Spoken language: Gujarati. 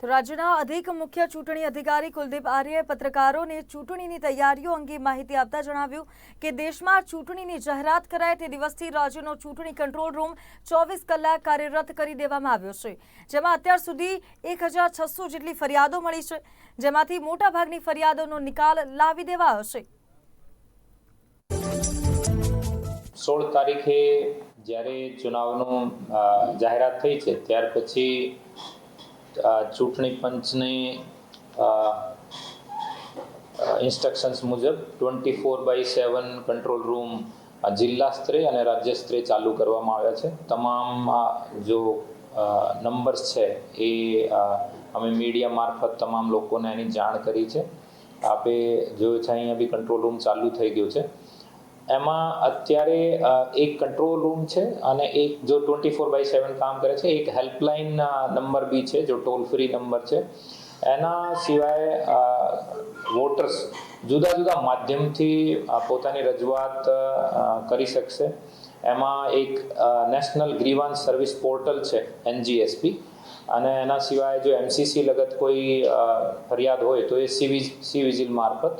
તો રાજ્યના અધિક મુખ્ય ચૂંટણી અધિકારી કુલદીપ આર્યએ પત્રકારોને ચૂંટણીની તૈયારીઓ અંગે માહિતી આપતા જણાવ્યું કે દેશમાં ચૂંટણીની જાહેરાત કરાય તે દિવસથી રાજ્યનો ચૂંટણી કંટ્રોલ રૂમ ચોવીસ કલાક કાર્યરત કરી દેવામાં આવ્યો છે, જેમાં અત્યાર સુધી એક જેટલી ફરિયાદો મળી છે, જેમાંથી મોટાભાગની ફરિયાદોનો નિકાલ લાવી દેવાયો છે. સોળ તારીખે જ્યારે ચુનાવનું જાહેરાત થઈ છે, ત્યાર પછી ચૂંટણી પંચની ઇન્સ્ટ્રક્શન્સ મુજબ twenty four by seven control room જિલ્લા સ્તરે અને રાજ્ય સ્તરે ચાલુ કરવામાં આવ્યા છે. તમામ જો નંબર્સ છે એ અમે મીડિયા મારફત તમામ લોકોને એની જાણ કરી છે. આપે જોયું છે, અહીંયા બી કંટ્રોલ રૂમ ચાલુ થઈ ગયું છે. એમાં અત્યારે એક કંટ્રોલ રૂમ છે અને એક જો ટ્વેન્ટી ફોર બાય સેવન કામ કરે છે, એક હેલ્પલાઇન નંબર બી છે જો ટોલ ફ્રી નંબર છે. એના સિવાય વોટર્સ જુદા જુદા માધ્યમથી પોતાની રજૂઆત કરી શકશે. એમાં એક નેશનલ ગ્રીવાન્સ સર્વિસ પોર્ટલ છે એનજીએસપી અને એના સિવાય જો એમસીસી લગત કોઈ ફરિયાદ હોય તો એ સી વિજિલ મારફત